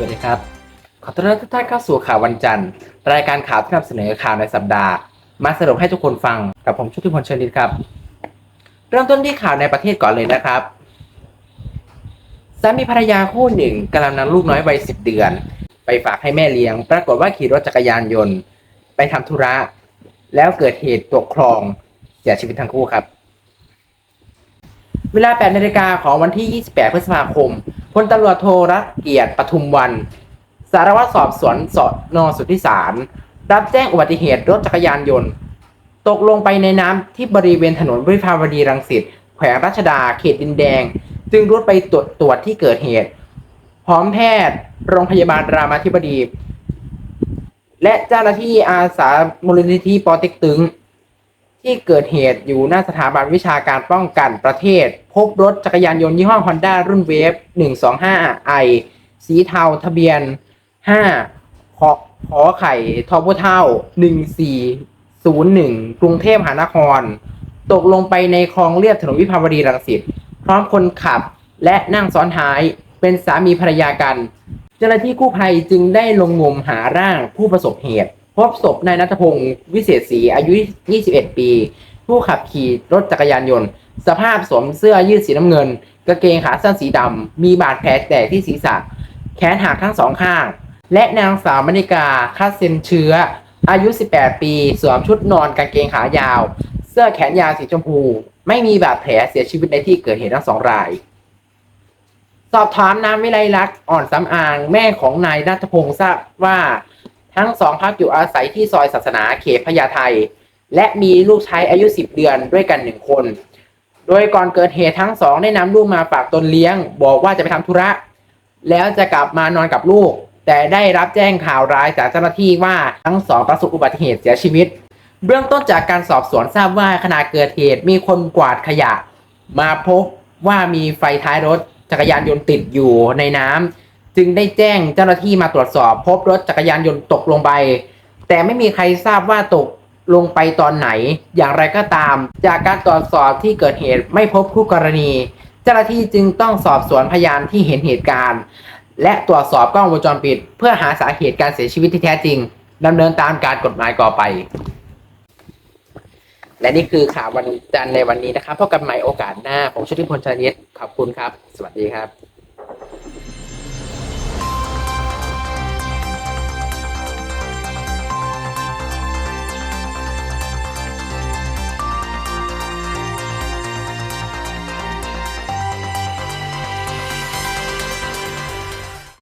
วัสดีครับ ขอต้อนรับทุกท่านเข้าสู่ข่าววันจันทร์ รายการข่าวที่นำเสนอข่าวในสัปดาห์ มาสรุปให้ทุกคนฟังกับผมชุติพลเชลิตครับ เริ่มต้นที่ข่าวในประเทศก่อนเลยนะครับสามีภรรยาคู่หนึ่งกำลังนำลูกน้อยวัยสิบเดือน ไปฝากให้แม่เลี้ยง ปรากฏว่าขี่รถจักรยานยนต์ ไปทำธุระ แล้วเกิดเหตุตกคลองเสียชีวิตทั้งคู่ครับ เวลา8นาฬิกาของวันที่ 28 พฤษภาคม พลตำรวจโทรเกียรติปทุมวัน สารวัตรสอบสวนสนสุทธิสารรับแจ้งอุบัติเหตุรถจักรยานยนต์ ตกลงไปในน้ำที่บริเวณถนนวิภาวดีรังสิตแขวงรัชดาเขตดินแดง จึงรุดไปตรวจตรวจที่เกิดเหตุ พร้อมแพทย์ โรงพยาบาลรามาธิบดี และเจ้าหน้าที่อาสามูลนิธิปอเต็กตึง ที่เกิดเหตุอยู่หน้าสถาบันวิชาการป้องกันประเทศ พบรถจักรยานยนต์ยี่ห้อ Honda รุ่นเวฟ 125i สีเทาทะเบียน 5 ขอขอไข่ทอพุเท่า 1401 กรุงเทพมหานคร ตกลงไปในคลองเลียบถนนวิภาวดีรังสิตพร้อมคนขับและนั่งซ้อนท้ายเป็นสามีภรรยากัน เจ้าหน้าที่กู้ภัยจึงได้ลงงมหาร่างผู้ประสบเหตุ พบศพนายนัทพงศ์วิเศษศรีอายุ 21 ปี ผู้ขับขี่รถจักรยานยนต์ สภาพสวมเสื้อยืดสีน้ำเงิน กางเกงขาสั้นสีดำ มีบาดแผลแตกที่ศีรษะ แขนหักทั้งสองข้าง และนางสาวมณิกาคาเซนเชื้อ อายุ 18 ปี สวมชุดนอนกางเกงขายาว เสื้อแขนยาวสีชมพู ไม่มีบาดแผลเสียชีวิตในที่เกิดเหตุทั้งสองราย สอบถามนางวิไลลักษณ์อ่อนสำอาง แม่ของนายนัทพงศ์ทราบว่า ทั้งสองพักอยู่อาศัยที่ซอยศาสนาเขตพญาไทและมีลูกชายอายุ 10 เดือนด้วยกันหนึ่งคน โดยก่อนเกิดเหตุทั้งสองได้นำลูกมาฝากตนเลี้ยง บอกว่าจะไปทำธุระ แล้วจะกลับมานอนกับลูก แต่ได้รับแจ้งข่าวร้ายจากเจ้าหน้าที่ว่าทั้งสองประสบอุบัติเหตุเสียชีวิต เบื้องต้นจากการสอบสวนทราบว่าขณะเกิดเหตุมีคนกวาดขยะ มาพบว่ามีไฟท้ายรถจักรยานยนต์ติดอยู่ในน้ำ จึงได้แจ้งเจ้าหน้าที่มาตรวจสอบ พบรถจักรยานยนต์ตกลงไป แต่ไม่มีใครทราบว่าตกลงไปตอนไหน อย่างไรก็ตาม จากการตรวจสอบที่เกิดเหตุไม่พบคู่กรณี เจ้าหน้าที่จึงต้องสอบสวนพยานที่เห็นเหตุการณ์ และตรวจสอบกล้องวงจรปิด เพื่อหาสาเหตุการเสียชีวิตที่แท้จริงดำเนินตามการกฎหมายต่อไป และนี่คือข่าววันจันทร์ในวันนี้นะครับพบกันใหม่โอกาสหน้า ผมชุติพลชนิตขอบคุณครับ สวัสดีครับ